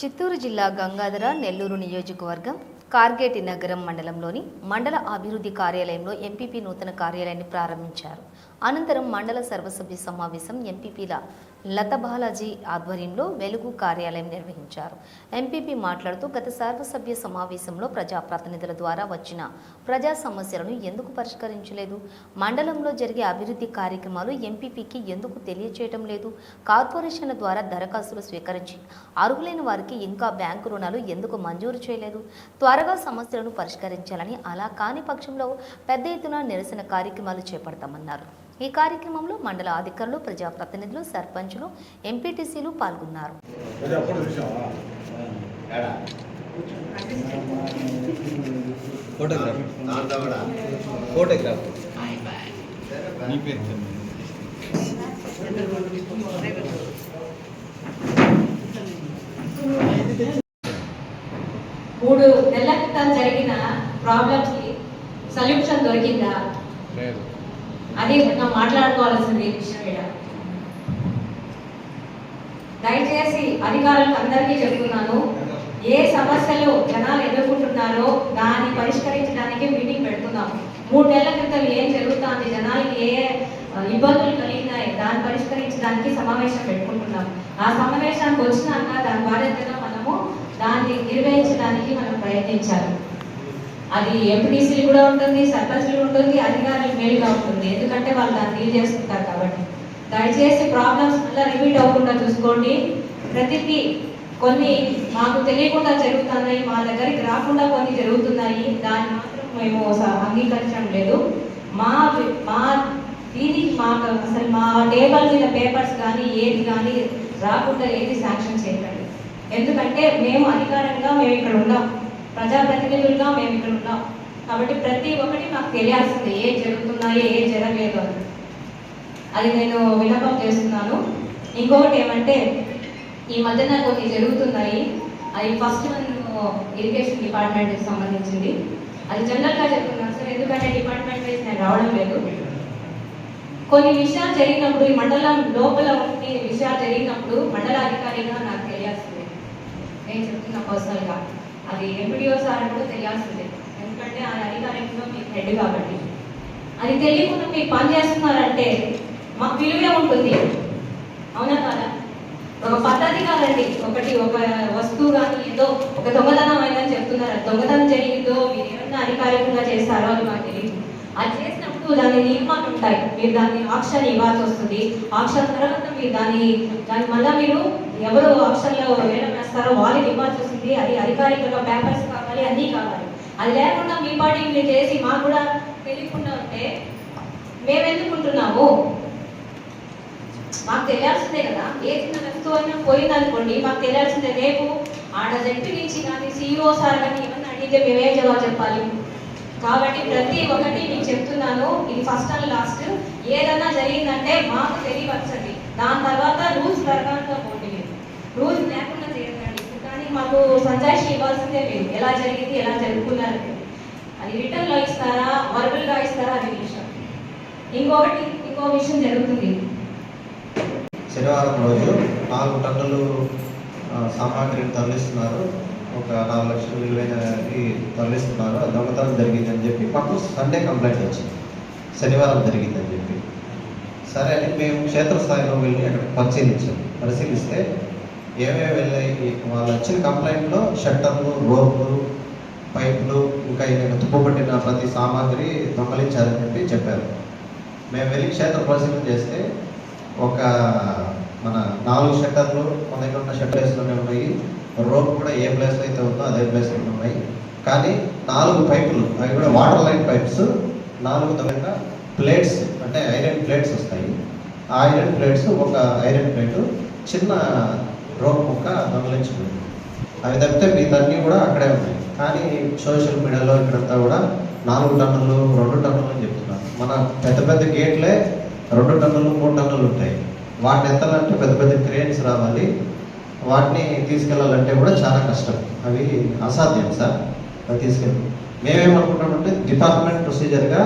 చిత్తూరు జిల్లా గంగాధర నెల్లూరు నియోజకవర్గం కార్గేటి నగరం మండలంలోని మండల అభివృద్ధి కార్యాలయంలో ఎంపీపీ నూతన కార్యాలయాన్ని ప్రారంభించారు. అనంతరం మండల సర్వసభ్య సమావేశం ఎంపీపీల లత బాలాజీ ఆధ్వర్యంలో వెలుగు కార్యాలయం నిర్వహించారు. ఎంపీపీ మాట్లాడుతూ గత సర్వసభ్య సమావేశంలో ప్రజాప్రతినిధుల ద్వారా వచ్చిన ప్రజా సమస్యలను ఎందుకు పరిష్కరించలేదు? మండలంలో జరిగే అభివృద్ధి కార్యక్రమాలు ఎంపీపీకి ఎందుకు తెలియచేయటం లేదు? కార్పొరేషన్ల ద్వారా దరఖాస్తులు స్వీకరించి అర్హులైన వారికి ఇంకా బ్యాంకు రుణాలు ఎందుకు మంజూరు చేయలేదు? త్వరగా సమస్యలను పరిష్కరించాలని అలా కాని పక్షంలో పెద్ద ఎత్తున నిరసన కార్యక్రమాలు చేపడతామన్నారు. ఈ కార్యక్రమంలో మండల అధికారులు ప్రజాప్రతినిధులు సర్పంచులు ఎంపీటీసీలు పాల్గొన్నారు. మూడు నెలల క్రితం జరిగిన ప్రాబ్లమ్స్కి సొల్యూషన్ దొరికిందా లేదు అదే మనం మాట్లాడుకోవాల్సింది విషయం ఇక్కడ దయచేసి అధికారులకు అందరికీ చెప్తున్నాను ఏ సమస్యలు జనాలు ఎదుర్కొంటున్నారో దాన్ని పరిష్కరించడానికి మీటింగ్ పెడుతున్నాం. మూడు నెలల క్రితం ఏం జరుగుతుంది జనాలకి ఏ ఇబ్బందులు కలిగినాయి దాన్ని పరిష్కరించడానికి సమావేశం పెట్టుకుంటున్నాం. ఆ సమావేశానికి వచ్చినాక దాని బాధ్యతగా మనము దాన్ని నిర్వహించడానికి మనం ప్రయత్నించాలి. అది ఎంపీటీసీలు కూడా ఉంటుంది సర్పంచ్లు ఉంటుంది అధికారులు మేలుగా ఉంటుంది. ఎందుకంటే వాళ్ళు దాన్ని డీల్ చేసుకుంటారు కాబట్టి. దయచేసి ప్రాబ్లమ్స్ మళ్ళీ రిపీట్ అవ్వకుండా చూసుకోండి. ప్రతిదీ కొన్ని మాకు తెలియకుండా జరుగుతున్నాయి మా దగ్గరికి రాకుండా కొన్ని జరుగుతున్నాయి. దాన్ని మాత్రం మేము స- అంగీకరించడం లేదు. మా మా దీనికి మాకు అసలు మా టేబుల్ మీద పేపర్స్ కానీ ఏది కానీ రాకుండా ఏది శాంక్షన్ చేయకండి. ఎందుకంటే మేము అధికారంగా మేము ఇక్కడ ఉన్నాం. ప్రజాప్రతినిధులుగా మేము ఇక్కడ ఉన్నాం. కాబట్టి ప్రతి ఒక్కటి నాకు తెలియాల్సింది ఏం జరుగుతున్నాయో ఏం జరగలేదు అని. అది నేను విన్నపం చేస్తున్నాను. ఇంకొకటి ఏమంటే ఈ మధ్యన కొన్ని జరుగుతున్నాయి. అది ఫస్ట్ వన్ ఇరిగేషన్ డిపార్ట్మెంట్కి సంబంధించింది. అది జనరల్గా చెప్తున్నాను సార్ ఎందుకంటే డిపార్ట్మెంట్ వైజ్ నేను రావడం లేదు. కొన్ని విషయాలు జరిగినప్పుడు ఈ మండలం లోపల ఉండి విషయాలు జరిగినప్పుడు మండల అధికారిగా నాకు తెలియాల్సింది. నేను చెప్తున్నా పర్సనల్గా అది ఎంపీడీఓ సార్ కూడా తెలియాల్సిందే. ఎందుకంటే ఆ అధికారంలో మీకు హెడ్ కాబట్టి. అది తెలియకుండా మీరు పని చేస్తున్నారంటే మాకు విలువే ఉంటుంది. అవునా కాదా? ఒక పద్ధతి కాదండి. ఒకటి ఒక వస్తువు కానీ ఏదో ఒక దొంగతనం అయిందని చెప్తున్నారు. దొంగతనం జరిగిందో మీరు ఏమన్నా అధికారికంగా చేస్తారో అని మాకు తెలియదు అది చేసినప్పుడు దాని నియమాలు ఉంటాయి. మీరు దాన్ని ఆక్షన్ ఇవ్వాల్సి వస్తుంది. ఆక్షన్ తర్వాత మీరు దాన్ని దాని మళ్ళీ మీరు ఎవరు ఆప్షన్లో వేలం వేస్తారో వాళ్ళకి ఇవ్వాల్సి వస్తుంది అది అధికారికంగా పేపర్స్ కావాలి అన్నీ కావాలి. అది లేకుండా మీ పార్టీ మీరు చేసి మాకు కూడా తెలియకుండా ఉంటే మేము ఎందుకుంటున్నాము మాకు తెలియాల్సిందే కదా. ఏ చిన్న వస్తువు అయినా పోయిందనుకోండి మాకు తెలియాల్సిందే రేపు ఆడ జట్టు నుంచి కానీ సిఇఓ సార్ కానీ ఏమన్నా అడిగితే మేమేం జవాబు చెప్పాలి. కాబట్టి ప్రతి ఒక్కటి నేను చెప్తున్నాను. ఇది ఫస్ట్ అండ్ లాస్ట్. ఏదన్నా జరిగిందంటే మాకు తెలియవచ్చండి దాని తర్వాత రూల్స్ ప్రకారంగా రోజు లేకుండా చేయకండి. కానీ మాకు సంజాయిషి ఇవ్వాల్సిందే లేదు. ఎలా జరిగింది ఎలా జరుపుకున్నారు అది రిటర్న్లో ఇస్తారా వర్బల్గా ఇస్తారా అది విషయం. ఇంకొకటి ఇంకో విషయం జరుగుతుంది. శనివారం రోజు నాలుగు టన్నులు సామాగ్రిని తరలిస్తున్నారు. ఒక నాలుగు లక్షల విలువైనది తరలిస్తున్నారు. అది దొంగతనం జరిగిందని చెప్పి మాకు సండే కంప్లైంట్ వచ్చింది. శనివారం జరిగిందని చెప్పి. సరే అని మేము క్షేత్రస్థాయిలో వెళ్ళి అక్కడ పరిశీలించాం. పరిశీలిస్తే ఏమేమి వెళ్ళాయి? వాళ్ళు వచ్చిన కంప్లైంట్లో షట్టర్లు రోడ్లు పైపులు ఇంకా ఏదైనా తుప్పుపట్టిన ప్రతి సామాగ్రి దొంగలించారని చెప్పి చెప్పారు. మేము వెళ్ళి క్షేత్ర పరిశీలన చేస్తే ఒక మన నాలుగు షట్టర్లు మన దగ్గర ఉన్న షట్టర్స్లోనే ఉన్నాయి. రోడ్ కూడా ఏ ప్లేస్లో అయితే ఉందో అదే ప్లేస్లో ఉన్నాయి. కానీ నాలుగు పైపులు అవి కూడా వాటర్ లైన్ పైప్స్ నాలుగు దగ్గర ప్లేట్స్ అంటే ఐరన్ ప్లేట్స్ వస్తాయి. ఆ ఐరన్ ప్లేట్స్ ఒక ఐరన్ ప్లేటు చిన్న రోడ్ ముక్క దొంగలించబడింది అవి తప్పితే మిగతాన్ని కూడా అక్కడే ఉన్నాయి. కానీ సోషల్ మీడియాలో ఇక్కడంతా కూడా నాలుగు టన్నులు రెండు టన్నులు అని చెప్తున్నారు. మన పెద్ద పెద్ద గేట్లే రెండు టన్నులు మూడు టన్నులు ఉంటాయి. వాటిని ఎత్తాలంటే పెద్ద పెద్ద క్రేన్స్ రావాలి. వాటిని తీసుకెళ్ళాలంటే కూడా చాలా కష్టం. అవి అసాధ్యం సార్. అవి తీసుకెళ్ళి. మేమేమనుకుంటామంటే డిపార్ట్మెంట్ ప్రొసీజర్గా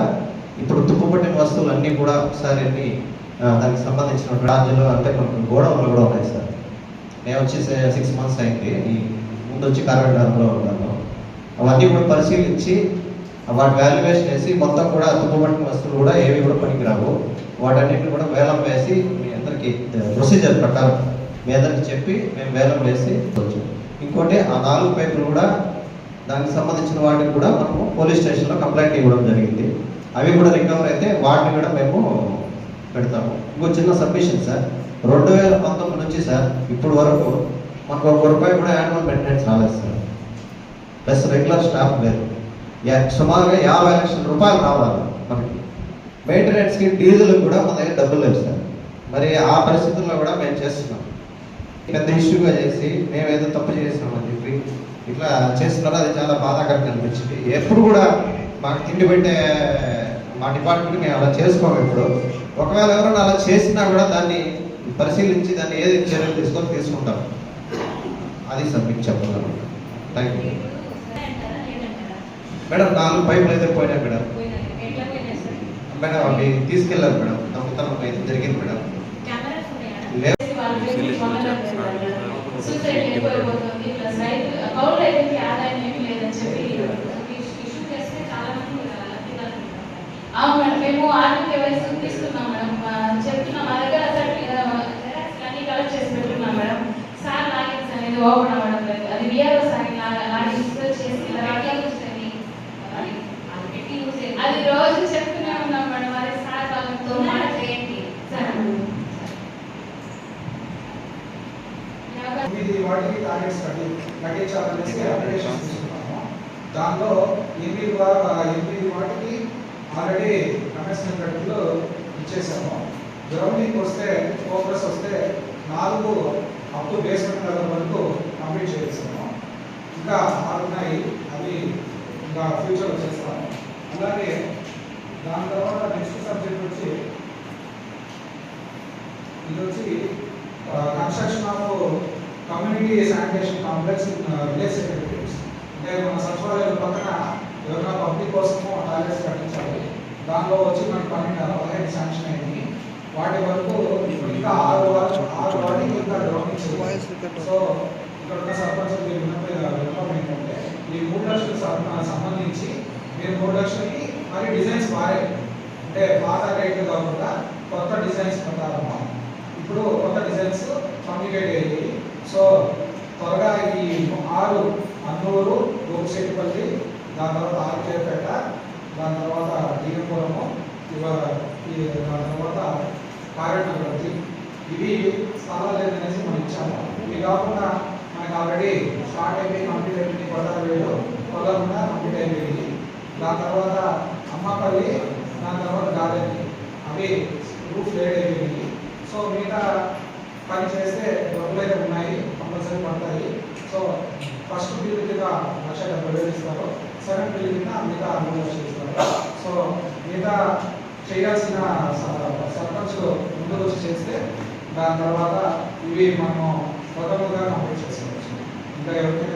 ఇప్పుడు తుప్పుపట్టిన వస్తువులు అన్నీ కూడా ఒకసారి అన్ని దానికి సంబంధించిన రాజ్యాలు అంటే కొన్ని గోడౌన్లు కూడా ఉన్నాయి సార్. నేను వచ్చి సిక్స్ మంత్స్ అయింది. ఈ ముందు వచ్చి కార్పెంటర్లో ఉన్నాను. అవన్నీ కూడా పరిశీలించి వాటి వాల్యుయేషన్ వేసి మొత్తం కూడా తుమ్మబట్టిన వస్తువులు కూడా ఏవి కూడా పనికిరావు. వాటన్నిటిని కూడా వేలం వేసి మీ అందరికీ ప్రొసీజర్ ప్రకారం మీ అందరికి చెప్పి మేము వేలం వేసి వచ్చాం. ఇంకోటి ఆ నాలుగు పైపులు కూడా దానికి సంబంధించిన వాటికి కూడా మనము పోలీస్ స్టేషన్లో కంప్లైంట్ ఇవ్వడం జరిగింది. అవి కూడా రికవర్ అయితే వాటిని కూడా మేము పెడతాము. ఇంకో చిన్న సబ్మిషన్ సార్. రెండు వేల పంతొమ్మిది నుంచి సార్ ఇప్పుడు వరకు మనకు ఒక రూపాయి కూడా యాన్యువల్ మెయింటెనెన్స్ రాలేదు సార్. ప్లస్ రెగ్యులర్ స్టాఫ్ లేదు. సుమారుగా యాభై లక్షల రూపాయలు రావాలి మనకి. మెయింటెనెన్స్కి డీజిల్ కూడా మన దగ్గర డబ్బులు లేవు సార్. మరి ఆ పరిస్థితుల్లో కూడా మేము చేస్తున్నాం. పెద్ద ఇష్యూగా చేసి మేము ఏదో తప్పు చేసినామని చెప్పి ఇట్లా చేస్తున్నారో. అది చాలా బాధాకరంగా అనిపించింది. ఎప్పుడు కూడా మాకు తిండి పెట్టే మా డిపార్ట్మెంట్ మేము అలా చేసుకోము ఇప్పుడు. ఒకవేళ ఎవరైనా అలా చేసినా కూడా దాన్ని పరిశీలించి దాన్ని ఏది చర్యలు తీసుకొని తీసుకుంటాం. అది సార్ మీకు చెప్పగలను. థ్యాంక్ యూ మేడం నాలుగు పైపులు అయితే పోయినాయి మేడం. ఎట్లా పోయినాయి సార్ మేడం అవి తీసుకెళ్ళారు మేడం. దొంగతనం అయితే జరిగింది మేడం. సూసైడ్ ఎక్కువైపోతుంది ప్లస్ రైతు కౌలు రైతుకి ఆదాయం ఏమీ లేదని చెప్పి ఇష్యూ చేస్తే చాలా మంది లబ్ధిదారులు ఉన్నారు. అవును మేడం మేము ఆర్థిక వయసు తీసుకున్నాం మేడం. చెప్తున్నాం మా దగ్గర అన్ని కలెక్ట్ చేసి పెట్టున్నాం మేడం. సార్ లాగిన్స్ అనేది ఓపెన్ అవ్వడం లేదు అది విఆర్ఓ సార్ లాగిన్స్ చేసి అది రోజు చెప్తూనే ఉన్నాం మేడం. అది సార్ వాళ్ళతో చేయండి సార్ తొమ్మిది వాటికి టార్గెట్స్ కట్టి కట్టించాలనేసి అప్లికేషన్ తీసుకున్నాము. దానిలో ఎనిమిది వా- ఎనిమిది వాటికి ఆల్రెడీ కమిషనర్ కట్టులు ఇచ్చేసాము. గ్రౌండింగ్ వస్తే ఫోకస్ వస్తే నాలుగు అప్ టు బేస్మెంట్ లెవెల్ వరకు కంప్లీట్ చేసాము ఇంకా ఆరు ఉన్నాయి అవి ఇంకా ఫ్యూచర్లో చేస్తాము అలాగే దాని తర్వాత నెక్స్ట్ సబ్జెక్ట్ వచ్చి ఇది వచ్చి construction of community sanitation complex village secretaries అంటే మన సచివాలయం పక్కన ఎవరైనా పబ్లిక్ కోసము దానిలో వచ్చి మనకి పన్నెండు పదిహేను శాంక్షన్ అయింది. వాటి వరకు ఇంకా ఆరు ఆరు వాటికి ఇంకా సో ఇక్కడ ఉన్న సర్పంచ్ విన్నపం ఏంటంటే ఈ మూడు లక్షలకు సంబంధించి మీరు మూడు లక్షలకి మరి డిజైన్స్ మారాయి అంటే పాత రేట్లు కాకుండా కొత్త డిజైన్స్ ప్రకారం ఇప్పుడు కొత్త డిజైన్స్ కమ్యూనికేట్ అయ్యాయి. సో త్వరగా ఈ ఆరు అన్నూరు గోపిశెట్టిపల్లి దాని తర్వాత ఆర్కేపేట దాని తర్వాత జీవపురము ఇవ- ఈ దాని తర్వాత కారెట్నగర్తి ఇవి స్థలాలు లేదనేసి మనం ఇచ్చాము. ఇవి కాకుండా మనకి ఆల్రెడీ స్టార్ట్ అయిపోయి కంప్లీట్ అయిపోయింది కొత్త వేలు కొల్లకుండా కంప్లీట్ అయిపోయింది. దాని తర్వాత అమ్మపల్లి దాని తర్వాత గార్డెన్ అవి రూఫ్ లేడ్ అయిపోయింది సో మిగతా పని చేస్తే డబ్బులు ఉన్నాయి. కంపల్సరీ పడతాయి. సో ఫస్ట్ బిల్లు కింద లక్ష డెబ్బై వేలు ఇస్తారు. సెకండ్ బిల్లు కింద మిగతా మూడు లక్షలు సో మిగతా చేయాల్సిన స- సర్పంచ్ ముందు వచ్చి చేస్తే దాని తర్వాత ఇవి మనం ప్రథమంగా కంప్లీట్ చేసుకోవచ్చు ఇంకా ఎవరికైనా